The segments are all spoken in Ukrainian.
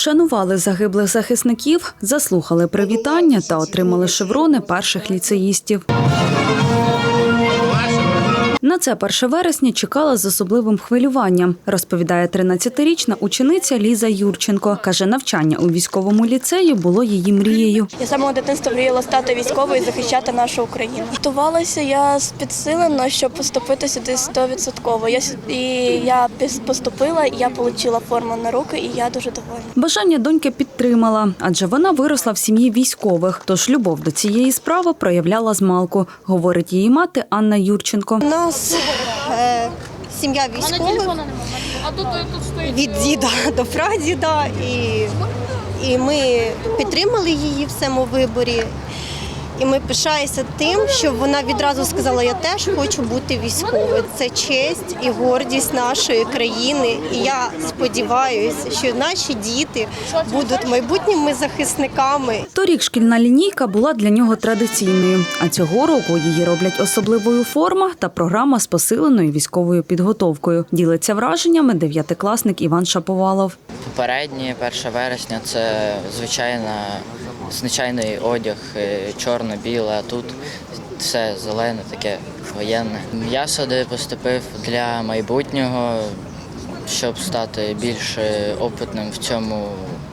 Вшанували загиблих захисників, заслухали привітання та отримали шеврони перших ліцеїстів. На це 1 вересня чекала з особливим хвилюванням, розповідає 13-річна учениця Ліза Юрченко. Каже, навчання у військовому ліцеї було її мрією. Я з самого дитинства мріяла стати військовою і захищати нашу Україну. Готувалася я підсилено, щоб поступити сюди 100%. Я і я поступила, і я отримала форму на руки, і я дуже довольна. Бажання доньки підтримала, адже вона виросла в сім'ї військових. Тож любов до цієї справи проявляла змалку, говорить її мати Анна Юрченко. У нас е, сім'я військових від діда до прадіда, і, і ми підтримали її в цьому виборі. І ми пишаємося тим, що вона відразу сказала, я теж хочу бути військовою. Це честь і гордість нашої країни. І я сподіваюся, що наші діти будуть майбутніми захисниками Торік шкільна лінійка була для нього традиційною, а цього року її роблять особливою форма та програма з посиленою військовою підготовкою. Ділиться враженнями дев'ятикласник Іван Шаповалов. Попереднє 1 вересня це звичайна звичайний одяг, е, чорно-біле, а тут все зелене, таке воєнне. Я сюди поступив для майбутнього, щоб стати більш е, опитним в цьому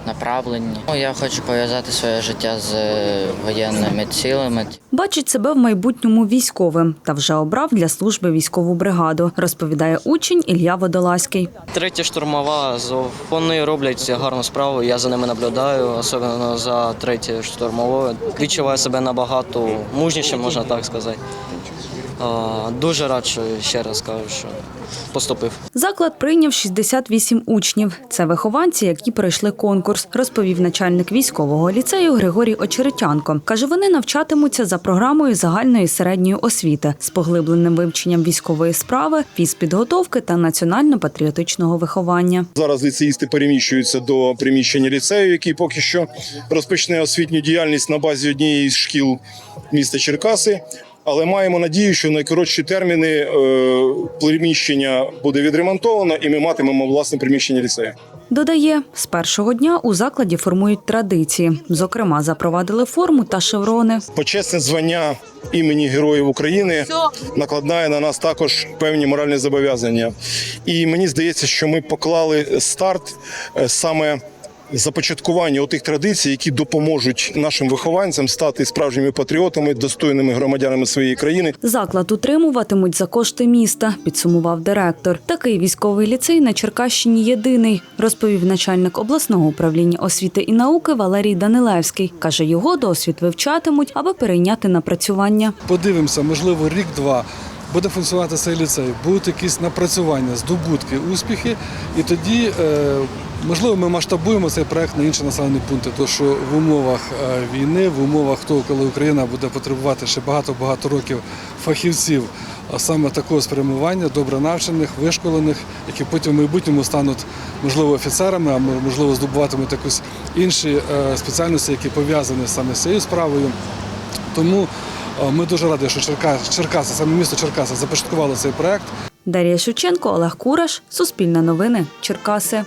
направленні. Ну, Я хочу пов'язати своє життя з е, воєнними цілими. Бачить себе в майбутньому військовим та вже обрав для служби військову бригаду, розповідає учень Ілля Водолазький. Третя штурмова, зо- вони роблять гарну справу, я за ними наблюдаю, особливо за третьою штурмовою. Відчуваю себе набагато мужнішим, можна так сказати. Дуже рад, що ще раз кажу, що поступив. Заклад прийняв 68 учнів. Це вихованці, які пройшли конкурс, розповів начальник військового ліцею Григорій Очеретянко. Каже, вони навчатимуться за програмою загальної середньої освіти з поглибленим вивченням військової справи, фізпідготовки та національно-патріотичного виховання. Зараз ліцеїсти переміщуються до приміщення ліцею, який поки що розпочне освітню діяльність на базі однієї з шкіл міста Черкаси. Але маємо надію, що в найкоротші терміни е, приміщення буде відремонтовано, і ми матимемо власне приміщення ліцею. Додає, з першого дня у закладі формують традиції. Зокрема, запровадили форму та шеврони. Почесне звання імені Героїв України накладає на нас також певні моральні зобов'язання. І мені здається, що ми поклали старт е, саме. Започаткування тих традицій, які допоможуть нашим вихованцям стати справжніми патріотами, достойними громадянами своєї країни. Заклад утримуватимуть за кошти міста, підсумував директор. Такий військовий ліцей на Черкащині єдиний, розповів начальник обласного управління освіти і науки Валерій Данилевський. Каже, його досвід вивчатимуть, аби перейняти напрацювання. подивимося, можливо, рік-два буде функціонувати цей ліцей, будуть якісь напрацювання, здобутки, успіхи, і тоді, е, можливо, ми масштабуємо цей проект на інші населені пункти. Тому що в умовах е, війни, в умовах того, коли Україна буде потребувати ще багато-багато років фахівців, саме такого спрямування, добре навчених, вишколених, які потім в майбутньому стануть, можливо, офіцерами, а можливо, здобуватимуть якусь інші е, спеціальності, які пов'язані саме з цією справою. Тому е, ми дуже раді, що Черкас, Черкаси, саме місто Черкаси започаткувало цей проект. Дар'я Шевченко, Олег Кураш, Суспільне новини, Черкаси.